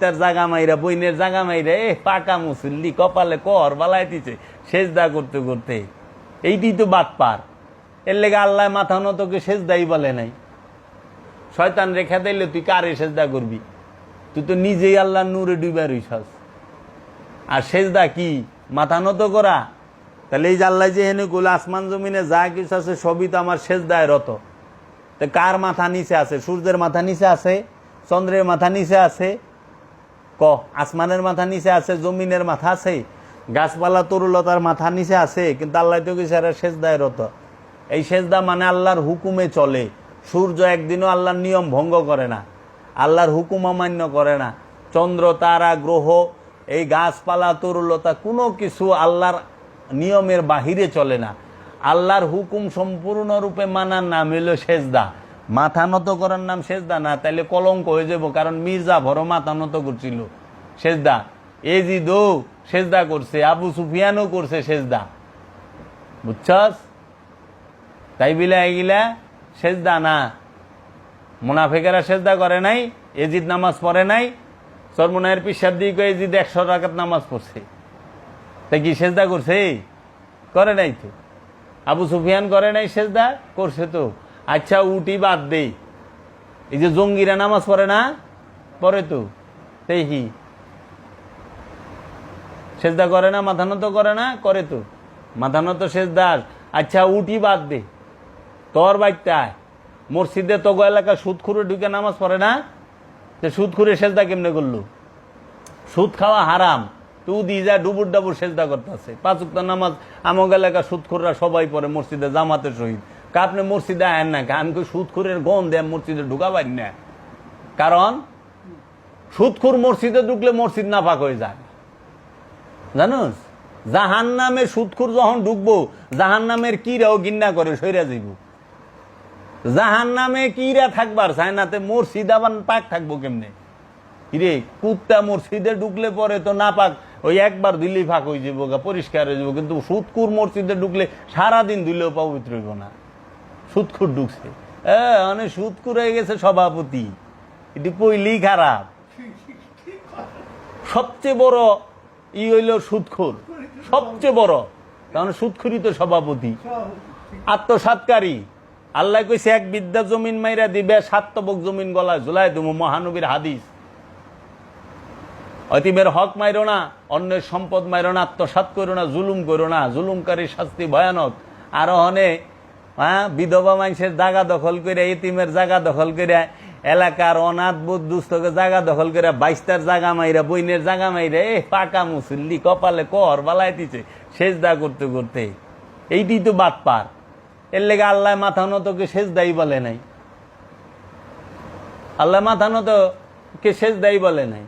তার জাগা মাইরা, বইনের জাগা মাইরা, এ, পাকা মুসল্লি, কপালে কর বালাই দিছে, সেজদা করতে করতে। এইটি তো বাদ পার। এর লেগে আল্লাহ মাথা নতকে সেজদাই বলে নাই। শয়তান রেখা দিলে তুই কারে সেজদা করবি? তুই তো নিজেই আল্লাহ নূরে ডুবে রইছস। আর সেজদা কি? মাথা নত করা? তাহলে এই যে আল্লাহ যে হেনে গুলো আসমান জমিনে যা কিছু আছে সবই তো আমার সেজদায় রত। তো কার মাথা নিচে আছে? সূর্যের মাথা নিচে আছে? চন্দ্রের মাথা নিচে আছে? ক আসমানের মাথা নিচে আছে, জমিনের মাথা আছে, গাছপালা তরুলতার মাথা নিচে আছে, কিন্তু আল্লাহ তো কিছু এরা সেজদায় রত। এই সেজদা মানে আল্লাহর হুকুমে চলে। সূর্য একদিনও আল্লাহর নিয়ম ভঙ্গ করে না, আল্লাহর হুকুম অমান্য করে না। চন্দ্র, তারা, গ্রহ, এই গাছপালা, তরুলতা, কোনো কিছু আল্লাহর নিয়মের বাহিরে চলে না। আল্লাহর হুকুম সম্পূর্ণরূপে মানার নাম হইল সেজদা। মাথা নত করার নাম সেজদা না, তাইলে কলঙ্ক হয়ে যাব কারণ মির্জা ভরো মাথা নত করছিল। সেজদা। এজিদও সেজদা করছে, আবু সুফিয়ানও করছে সেজদা। বুঝছস? তাই বিলা এগুলা সেজদা না। মুনাফেকেরা সেজদা করে নাই, এজিদ নামাজ পড়ে নাই সরমুনায়ের পিসার দিকে এজিদ একশো রাকাত নামাজ পড়ছে। তাই কি সেজদা করছে? করে নাই তো। আবু সুফিয়ান করে নাই সেজদা, করছে তো। আচ্ছা উটি বাদ দেই। এই যে জঙ্গিরা নামাজ পড়ে না? পড়ে তো। তাই কি সেজদা করে না, মাথা নত করে না? করে তো। মাথা নত সেজদার আচ্ছা উঠি বাদ দে। তোর বাচ্চায় মসজিদে তো এলাকা সুদ খুঁড়ে ঢুকে নামাজ পড়ে না? সে সুদ খুঁড়ে সেজদা কেমনে করল? সুদ খাওয়া হারাম। তু দি যা ডুবুর ডাবুর সেজদা করতেছে। পাঁচ নামাজ আমগ এলাকা সুদখুররা সবাই পড়ে মসজিদে জামাতের সহিত। আপনি মসজিদে আয়েন না? আমি সুদখুরের গম দেয় মসজিদে ঢুকাবাই না। কারণ সুদখুর মসজিদে ঢুকলে মসজিদ নাপাক হয়ে যায়। জানোস? জাহান নামের সুদখুর যখন ঢুকবো জাহান নামের কিরাও গিন্না করে সইরা যাইব। জাহান নামে কিরা থাকবার চায় নাতে মসজিদ আবার পাক থাকব কেমনে? কিরে, কুত্তা মসজিদে ঢুকলে পরে তো না পাক ওই একবার দিলেই ফাঁক হয়ে যাব পরিষ্কার হয়ে যাব কিন্তু সুদকুর মসজিদে ঢুকলে সারাদিন দিলেও পবিত্র হইব না। সুদকুর ঢুকছে। হ্যাঁ অনেক সুদকুর হয়ে গেছে সভাপতি। এটি পইলেই খারাপ। সবচেয়ে বড় ই হইল সুদখোর সবচেয়ে বড়। কারণ সুদখুরি তো সভাপতি। আত্মসাতকারী আল্লাহ কইছে, এক বিদ্যা জমিন মাইরা দিবে সাতবক জমিন গলায় ঝুলাই দেবো মহানবীর হাদিস। অতিমের হক মাইরো না, অন্যের সম্পদ মাইরো না আত্মসাত করো না, জুলুম করো না। জুলুমকারীর শাস্তি ভয়ানক। আর হনে হ্যাঁ? বিধবা মানুষের জায়গা দখল করে, এতিমের জায়গা দখল করে, এলাকার অনাথ বুধ দুস্থকে জায়গা দখল করে, বাইশটার জায়গা মাইরা, বইনের জায়গা মাইরা, এ পাকা মুসল্লি, কপালে কর বালাই দিছে, সেজদা করতে করতে। এইটি তো বাদ পার। এর লেগে আল্লাহ মাথা নতকে সেজদাই বলে নাই। আল্লাহ মাথা নত কে সেজদাই বলে নাই।